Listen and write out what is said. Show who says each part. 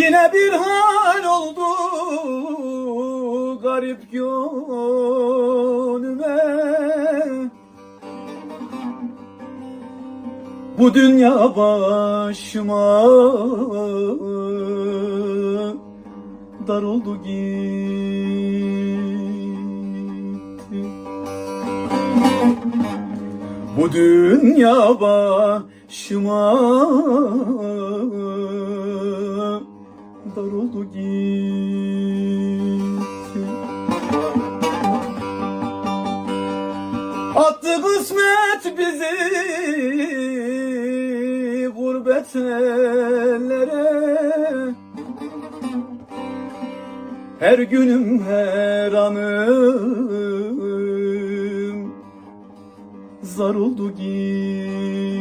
Speaker 1: Yine bir hal oldu garip gönlüme Bu dünya başıma dar oldu gitti. Bu dünya başıma dar oldu gitti Attı kısmet bizi gurbet ellere. Her günüm her anım zar oldu gitti